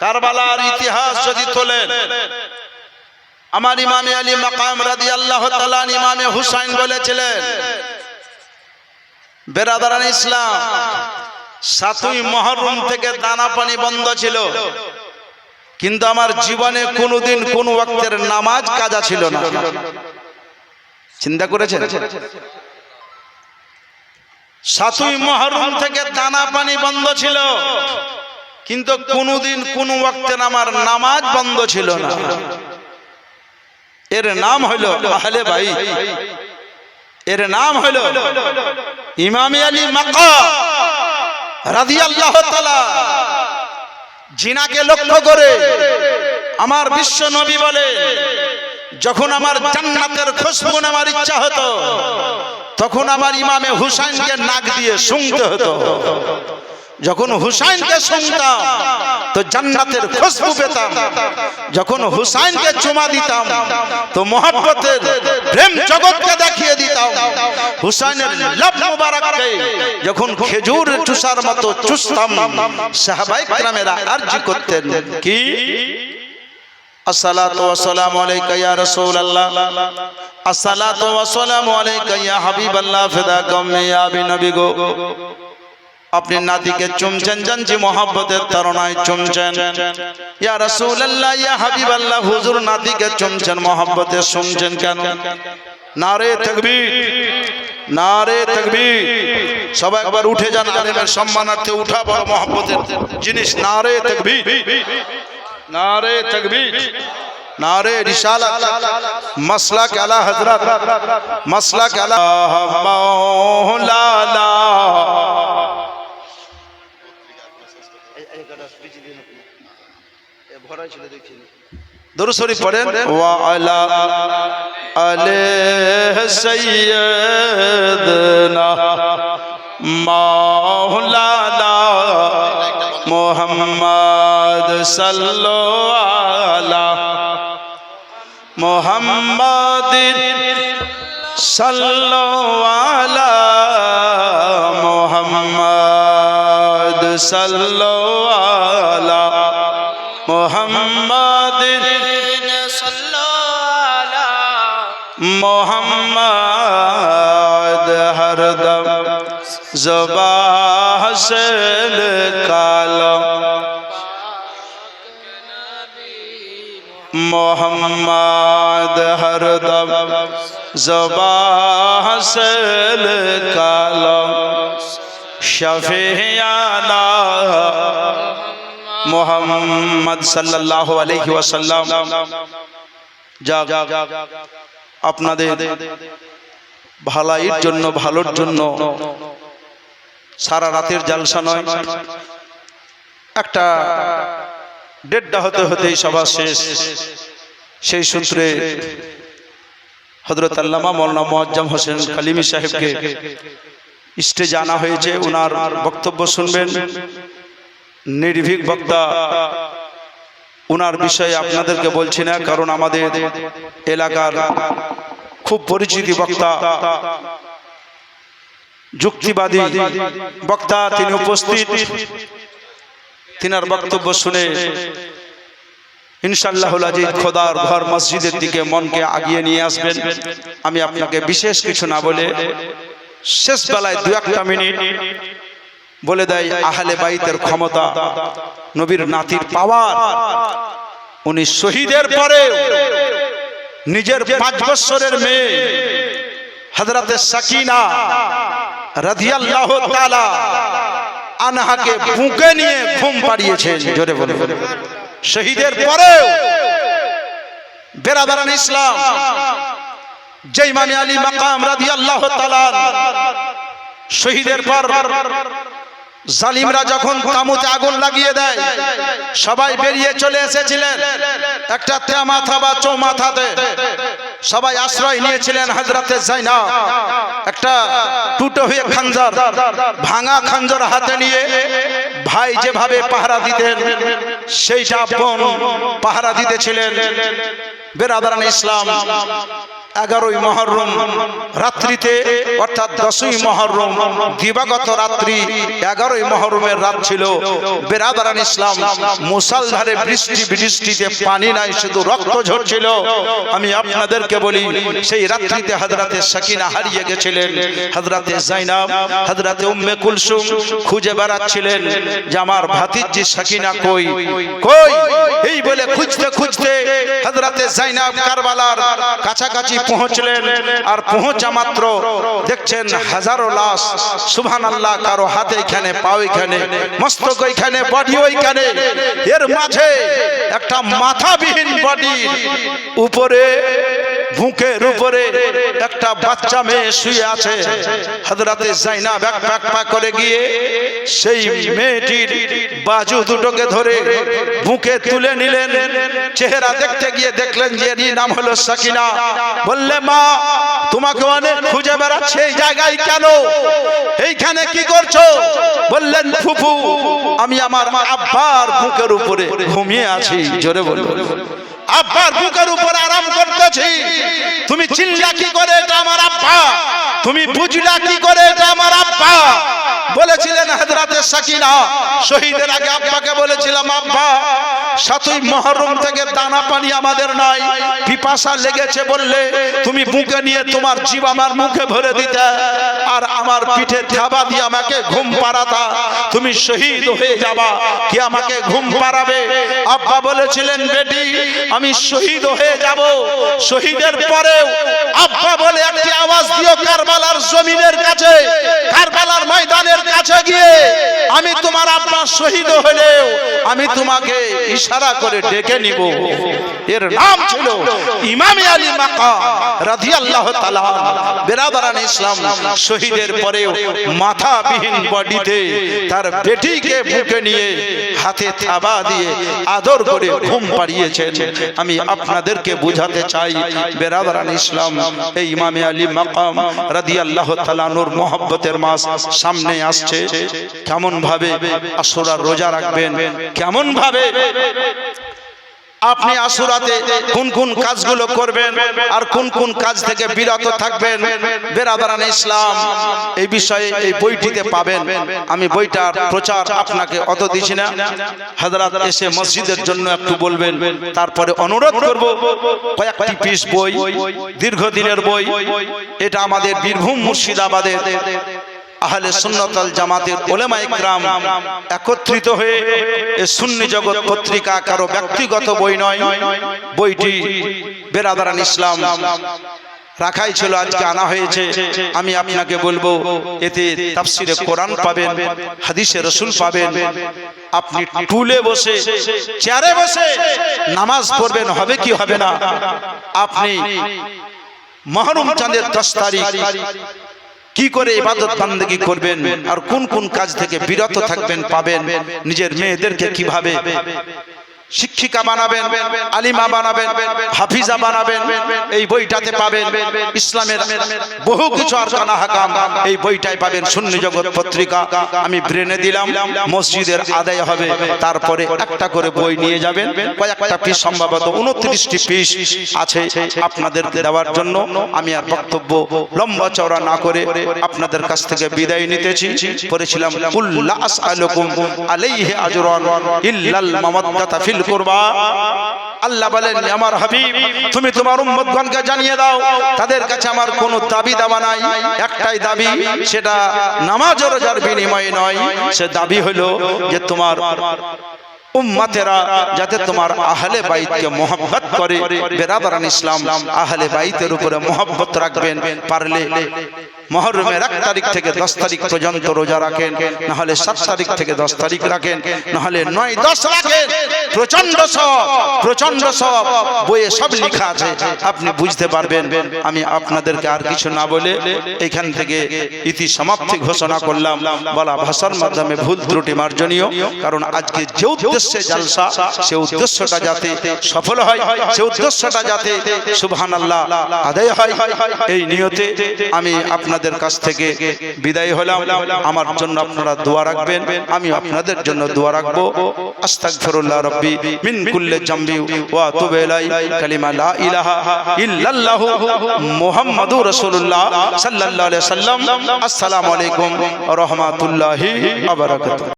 কারবালার ইতিহাস যদি তোলেন। আমার ইমামে আলী মাকাম রাদি আল্লাহ তালান ইমামে হুসাইন বলেছিলেন বেরাদারান ইসলাম সাতই মহরম থেকে দানা পানি বন্ধ ছিল। কিন্তু আমার জীবনে কোনোদিন কোন ওয়াক্তের নামাজ কাজা ছিল না। চিন্তা করেছেন? সাতই মহরম থেকে দানা পানি বন্ধ ছিল। কিন্তু কোনোদিন কোন ওয়াক্তের আমার নামাজ বন্ধ ছিল না। এর নাম হলো, আহলে ভাই এর নাম হলো, ইমামি আলী মাক্কা রাদিয়াল্লাহু তাআলা জিনাকে লক্ষ্য করে আমার বিশ্ব নবী বলে, যখন আমার জান্নাতের খুশবু আমার ইচ্ছা হতো, তখন আমার ইমামে হুসাইনকে নাক দিয়ে শুনতে হতো। যখন হুসাইনকে শুনতাম তো জান্নাতের খুশবু পেতাম। যখন হুসাইনকে চুমা দিতাম তো মহাব্বতের প্রেম জগৎকে দেখিয়ে দিতাম। হুসাইনের লাভ মুবারককে যখন খেজুর চুষার মতো চুষতাম। সাহাবাই کرامেরা আরজি করতেন। কি? আসসালাতু ওয়া সালামু আলাইকা ইয়া রাসূলুল্লাহ। আসসালাতু ওয়া সালামু আলাইকা ইয়া হাবিবাল্লাহ। ফিদাকুম ইয়া নবী গো। আপনি নাতিকে চুমছেন জানছি মোহাব্বতের তারনায় চুমছেন। ইয়া রাসূলুল্লাহ ইয়া হাবিবাল্লাহ হুজুর নাতিকে চুমছেন মোহাব্বতে শুনছেন কেন? নারে তাকবীর। নারে তাকবীর। সবাই একবার উঠে যান আলেমের সম্মানার্থে উঠা বড় মোহাব্বতের জিনিস। নারে তাকবীর। নারে তাকবীর। নারে রিসালাত। মাসলাক আলা হযরত। মাসলাক আলা মাওলানা। দরুদ শরীফ পড়েন। ওয়া আলা আলাইহি সাইয়্যিদনা মাওলানা মুহাম্মদ সাল্লাল্লাহু আলা মুহাম্মাদিন সাল্লাল্লাহু আলা মুহাম্মদ সাল্লাল্লাহু আলা মুহাম্মাদিন মোহাম্মদ হরদম জবাহ সে কালম মোহাম্মদ হরদম জবাহ সে কালম শফিয়ানা মোহাম্মদ সাল্লাল্লাহু আলাইহি ওয়াসাল্লাম। যা আপনাদের ভালাইয়ের জন্য, ভালোর জন্য সারা রাতের জালসা নয়, একটা দেড়টা হতে হতেই সভা শেষ। সেই সূত্রে হজরত আল্লামা মৌলানা মোয়াজ্জম হোসেন খালিমি সাহেবকে স্টেজে আনা হয়েছে। ওনার বক্তব্য শুনবেন। নির্ভীক বক্তা ওনার বিষয়ে আপনাদেরকে বলছি না, কারণ আমাদের এলাকার খুব পরিচিতি বক্তা, যুক্তিবাদী বক্তা তিনি উপস্থিত। তিনার বক্তব্য শুনে ইনশাল্লাহ খোদার ঘর মসজিদের দিকে মনকে আগিয়ে নিয়ে আসবেন। আমি আপনাকে বিশেষ কিছু না বলে শেষ বেলায় দু একটা মিনিট বলে দেয়, আহলে বাইতের ক্ষমতা, নবীর নাতির পাওয়ার। উনি শহীদের পরে নিজের পাঁচ বছরের মেয়ে হজরতে সাকিনা রাদিয়াল্লাহু তাআলা আনহাকে বুকে নিয়ে ঘুম পাড়িয়েছেন, জোরে বলে শহীদের পরেও বেরাদারান ইসলাম যে ইমামে আলী মাকাম রাদিয়াল্লাহু তাআলা শহীদের পর জালিমরা যখন তামুতে আগুন লাগিয়ে দেয় সবাই বেরিয়ে চলে এসেছিলেন। একটা তে মাথা বা চৌ মাথাতে সবাই আশ্রয় নিয়েছিলেন হাজরাতে জাইনা একটা টুটো হয়ে খাঞ্জার ভাঙা খাঞ্জার হাতে নিয়ে ভাই যেভাবে পাহারা দিতেন সেইটা বোন পাহারা দিতেছিলেন। বেরাদারান ইসলাম। এগারোই মহরম রাত্রিতে, অর্থাৎ দশই মহরম, দিবাগত রাত্রি এগারোই মহরমের রাত ছিল। বেরাদারান ইসলাম মুসালধারে বৃষ্টি বৃষ্টিতে পানি নাই, শুধু রক্ত ঝরছিল। আমি আপনাদেরকে বলি, সেই রাত্রিতে হাজরাতে সাকিনা হারিয়ে গেছিলেন। হাজরাতে জাইনাব হাজরাতে উম্মে কুলসুম খুঁজে বেড়াচ্ছিলেন যে আমার ভাতিজি সাকিনা কই? কই? এই বলে খুঁজতে খুঁজতে হাজরাতে জাইনাব কারবালার কাছাকাছি পৌঁছলেন আর পৌঁছা মাত্র দেখছেন হাজারো লাশ। সুভান আল্লাহ কারও হাতে এখানে, পাও এখানে, মস্তক এখানে বডি ওইখানে এর মাঝে একটা মাথাবিহীন বডি উপরে বুকের উপরে একটা বাচ্চা মেয়ে শুয়ে আছে। হযরতে জাইনাব এক পাক পাক করে গিয়ে সেই মেয়েটির বাজু দুটোকে ধরে বুকে তুলে নিলেন। চেহারা দেখতে গিয়ে দেখলেন যে এরই নাম হলো সাকিনা। বললে, মা, তোমাকে অনেক খুঁজে বেড়াচ্ছে, এই জায়গায় কেন? এইখানে কি করছ? বললেন, ফুফু আমি আমার আব্বার বুকের উপরে ঘুমিয়ে আছি, জোরে বলব আব্বার বুকের উপর আরাম করতেছি। তুমি চিল্লা কি করে এটা আমার আব্বা? তুমি বুঝলা কি করে এটা আমার আব্বা? বলেছিলেন হাজরাতে সাকিনা। শহীদের আগে আব্বাকে বলেছিলাম, আব্বা, সাতই মহরম থেকে দানা পানি আমাদের নাই। পিপাসা লেগেছে বললে তুমি বুকে নিয়ে তোমার জীব আমার মুখে ভরে দিতে। আর আমার পিঠে থাবা দিয়ে আমাকে ঘুম পাড়াতা। তুমি শহীদ হয়ে যাবা, কি আমাকে ঘুম পাড়াবে? আব্বা বলেছিলেন, বেটি, আমি শহীদ হয়ে যাব। শহীদের পরেও আব্বা বলে একটি আওয়াজ দিও কারবালার জমিনের কাছে। কারবালার ময়দানের কাছে গিয়ে আমি তোমার আব্বা শহীদ হলেও আমি তোমাকে ইশারা করে ডেকে নিব। এর নাম ছিল ইমামে আলী মাকা রাদিয়াল্লাহু তাআলা বেরাদারান ইসলাম শহীদের পরেও মাথাবিহীন বডিতে তার বেটিকে বুকে নিয়ে হাতে থাবা দিয়ে আদর করে ঘুম পাড়িয়েছেন। আমি আপনাদেরকে বুঝাতে চাই, বেরাদারান ইসলাম, এই ইমামে আলী মাকাম রাদিয়াল্লাহু তাআলা নূর মোহব্বতের মাস সামনে আসছে কেমন ভাবে আসুরার রোজা রাখবেন কেমন ভাবে আপনি আসুরাতে কোন কোন কাজগুলো করবেন আর কোন কোন কাজ থেকে বিরত থাকবেন? বেরাদারান ইসলাম, এই বিষয়ে এই বইটিতে পাবেন। আমি বইটার প্রচার আপনাকে অত দিছি না। হাজরাত এসে মসজিদের জন্য একটু বলবেন। তারপরে অনুরোধ করব, কয়েকটি পিস বই, দীর্ঘদিনের বই। এটা আমাদের বীরভূম মুর্শিদাবাদের আহলে সুন্নতাল জামাতের ওলেমা ইকরাম একত্রিত হয়ে এ সুন্নি জগৎ পত্রিকা কারও ব্যক্তিগত বই নয়, বইটি বেরাদারান ইসলাম রাখাই ছিল, আজকে আনা হয়েছে। আমি আপনাকে বলব, এতে তাফসিরে কোরআন পাবেন, হাদিসে রসুল পাবেন। আপনি টুলে বসে, চেয়ারে বসে নামাজ পড়বেন, হবে কি হবে না? আপনি মহরম চাঁদের দশ তারিখ কি করে ইবাদত বান্দেগি করবেন? আর কোন কোন কাজ থেকে বিরত থাকবেন, পাবেন? নিজের মেয়েদেরকে কীভাবে শিক্ষিকা বানাবেন, আলিমা বানাবেন, হাফিজা বানাবেন, এই বইটাতে পাবেন ইসলামের বহু কিছু আর হাকাম। এই বইটাই পাবেন শূন্য জগৎ পত্রিকা। আমি ব্রেনে দিলাম, মসজিদের আদায় হবে। তারপরে একটা করে বই নিয়ে যাবেন। কয়েকটা পিস সম্ভবত উনত্রিশটি পিস আছে আপনাদের দেওয়ার জন্য। আমি আর বক্তব্য লম্বা চওড়া না করে আপনাদের কাছ থেকে বিদায় নিতেছি। আসআলুকুম আলাইহি আজরান ইল্লাল মাওয়াদ্দাতা ফিল কুরবা? আল্লাহ বলেন আমার হাবিব, তুমি তোমার উম্মতগণকে জানিয়ে দাও, তাদের কাছে আমার কোনো দাবি দাবা নাই। একটাই দাবি, সেটা নামাজ রোজার বিনিময়ে নয়। সে দাবি হলো যে তোমার উম্মাতেরা যাতে তোমার আহলে বাইতকে মোহাব্বত করে। বেরাদারান ইসলাম, আহলে বাইতের উপরে মোহাব্বত রাখবেন, পারলে মহরমের এক তারিখ থেকে দশ তারিখ পর্যন্ত রোজা রাখেন, নাহলে সাত তারিখ থেকে দশ তারিখ রাখেন, নাহলে নয়, দশ রাখেন। প্রচণ্ড সব প্রচণ্ড সব। বইয়ে সব লেখা আছে, আপনি বুঝতে পারবেন। আমি আপনাদেরকে আর কিছু না বলে এখান থেকে ইতি সমাপ্তি ঘোষণা করলাম। বলা ভাষার মাধ্যমে ভুল ত্রুটি মার্জনীয়, কারণ আজকে যে উদ্দেশ্যে জালসা, সে উদ্দেশ্যটা যাতে সফল হয়, সে উদ্দেশ্যটা যাতে সুবহান আল্লাহ আদায় হয়, এই নিয়তে আমি আপনাদের আপনাদের কাছ থেকে বিদায় হলাম। আমার জন্য আপনারা দোয়া রাখবেন। আমি আপনাদের জন্য দোয়া রাখব। আস্তাগফিরুল্লাহ রাব্বি মিন কুল্লি জামবি ওয়া আতুবু ইলাই কালিমা লা ইলাহা ইল্লাল্লাহু মুহাম্মাদুর রাসূলুল্লাহ সাল্লাল্লাহু আলাইহি সাল্লাম আসসালামু আলাইকুম ওয়া রাহমাতুল্লাহি ওয়া বারাকাতুহু।